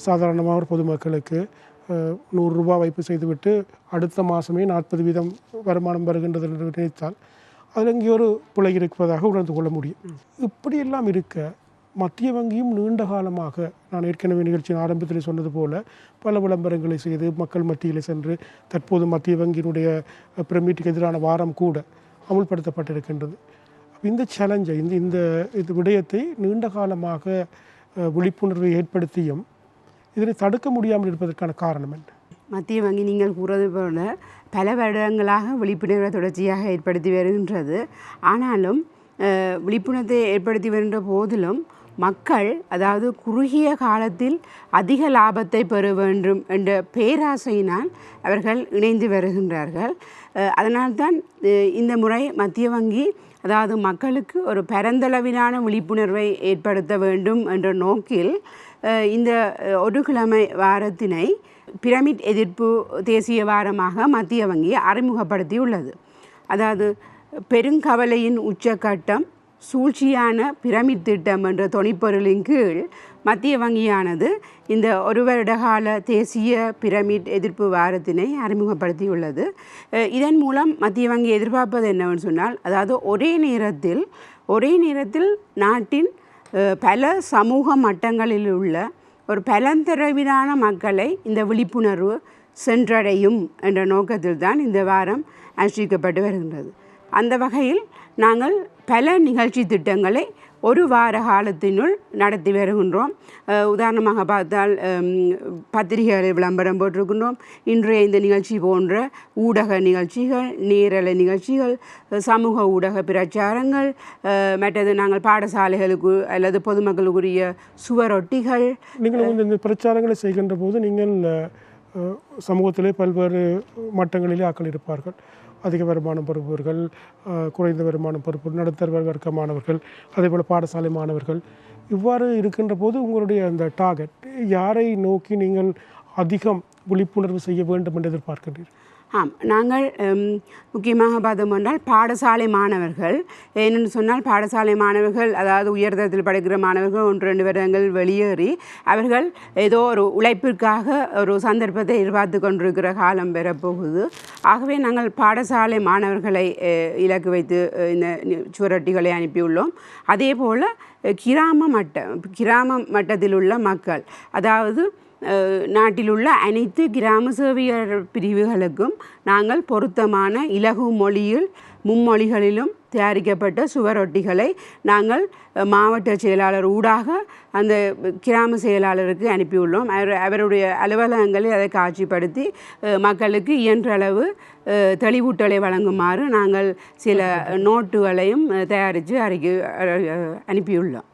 சாதாரணமாக ஒரு பொதுமக்களுக்கு நூறுரூபா நூறு வைப்பு செய்துவிட்டு அடுத்த மாதமே நாற்பது வீதம் வருமானம் வருகின்றது என்று நினைத்தால் அதில் இங்கே ஒரு பிழை இருப்பதாக உணர்ந்து கொள்ள முடியும். இப்படியெல்லாம் இருக்க மத்திய வங்கியும் நீண்ட காலமாக நான் ஏற்கனவே நிகழ்ச்சியின் ஆரம்பத்தில் சொன்னது போல பல விளம்பரங்களை செய்து மக்கள் மத்தியில் சென்று தற்போது மத்திய வங்கியினுடைய அஹ், பிரமிட்டுக்கு எதிரான வாரம் கூட அமுல்படுத்தப்பட்டிருக்கின்றது. இந்த சேலஞ்சை இந்த இந்த இது விடயத்தை நீண்ட காலமாக விழிப்புணர்வை ஏற்படுத்தியும் இதனை தடுக்க முடியாமல் இருப்பதற்கான காரணம் என்ன? மத்திய வங்கி நீங்கள் கூறது போல பல வருடங்களாக விழிப்புணர்வை தொடர்ச்சியாக ஏற்படுத்தி வருகின்றது. ஆனாலும் விழிப்புணர்வை ஏற்படுத்தி வருகின்ற போதிலும் மக்கள் அதாவது குறுகிய காலத்தில் அதிக லாபத்தை பெற வேண்டும் என்ற பேராசையினால் அவர்கள் இணைந்து வருகின்றார்கள். அதனால்தான் இந்த முறை மத்திய வங்கி அதாவது மக்களுக்கு ஒரு பரந்தளவிலான விழிப்புணர்வை ஏற்படுத்த வேண்டும் என்ற நோக்கில் இந்த ஒரு கிழமை வாரத்தினை பிரமிட் எதிர்ப்பு தேசிய வாரமாக மத்திய வங்கி அறிமுகப்படுத்தியுள்ளது. அதாவது பெருங்கவலையின் உச்சக்கட்டம் சூழ்ச்சியான பிரமிட் திட்டம் என்ற தொனிப்பொருளின் கீழ் மத்திய வங்கியானது இந்த ஒரு வருடகால தேசிய பிரமிட் எதிர்ப்பு வாரத்தினை அறிமுகப்படுத்தியுள்ளது. இதன் மூலம் மத்திய வங்கி எதிர்பார்ப்பது என்னவென்று சொன்னால் அதாவது ஒரே நேரத்தில் ஒரே நேரத்தில் நாட்டின் பல சமூக மட்டங்களில் உள்ள ஒரு பலந்தரவிலான மக்களை இந்த விழிப்புணர்வு சென்றடையும் என்ற நோக்கத்தில் தான் இந்த வாரம் அனுஷ்டிக்கப்பட்டு வருகின்றது. அந்த வகையில் நாங்கள் பல நிகழ்ச்சி திட்டங்களை ஒரு வார காலத்தினுள் நடத்தி வருகின்றோம். உதாரணமாக பார்த்தால் பத்திரிகைகளை விளம்பரம் போட்டிருக்கின்றோம். இன்றைய இந்த நிகழ்ச்சி போன்ற ஊடக நிகழ்ச்சிகள் நேரலை நிகழ்ச்சிகள் சமூக ஊடக பிரச்சாரங்கள் மற்றது நாங்கள் பாடசாலைகளுக்கு அல்லது பொதுமக்களுக்குரிய சுவரொட்டிகள். நீங்கள் இந்த பிரச்சாரங்களை செய்கின்ற போது நீங்கள் சமூகத்திலே பல்வேறு மட்டங்களிலே ஆக்கள் இருப்பார்கள். அதிக வருமானம் பெறுபவர்கள் குறைந்த வருமானம் பெறுபவர் நடுத்தர வர்க்க மாணவர்கள் அதேபோல் பாடசாலை மாணவர்கள். இவ்வாறு இருக்கின்ற போது உங்களுடைய அந்த டார்கெட் யாரை நோக்கி நீங்கள் அதிகம் விழிப்புணர்வு செய்ய வேண்டும் என்று எதிர்பார்க்கின்றீர்கள்? ஆம் நாங்கள் முக்கியமாக பார்த்தோம் என்றால் பாடசாலை மாணவர்கள். ஏனென்று சொன்னால் பாடசாலை மாணவர்கள் அதாவது உயர்தரத்தில் படிக்கிற மாணவர்கள் ஒன்று ரெண்டு வருடங்கள் வெளியேறி அவர்கள் ஏதோ ஒரு உழைப்பிற்காக ஒரு சந்தர்ப்பத்தை எதிர்பார்த்து கொண்டிருக்கிற காலம் பெறப்போகுது ஆகவே நாங்கள் பாடசாலை மாணவர்களை இலக்கு வைத்து இந்த சுவரொட்டிகளை அனுப்பியுள்ளோம். அதே போல் கிராம மட்டம் கிராம மட்டத்தில் உள்ள மக்கள் அதாவது நாட்டிலுள்ள அனைத்து கிராம சேவையர் பிரிவுகளுக்கும் நாங்கள் பொருத்தமான இலகு மொழியில் மும்மொழிகளிலும் தயாரிக்கப்பட்ட சுவரொட்டிகளை நாங்கள் மாவட்ட செயலாளர் ஊடாக அந்த கிராம செயலாளருக்கு அனுப்பியுள்ளோம் அவர் அவருடைய அலுவலகங்களில் அதை காட்சிப்படுத்தி மக்களுக்கு இயன்ற அளவு அஹ், தெளிவூட்டலை வழங்குமாறு நாங்கள் சில நோட்டுகளையும் தயாரித்து அறிக்கை அனுப்பியுள்ளோம்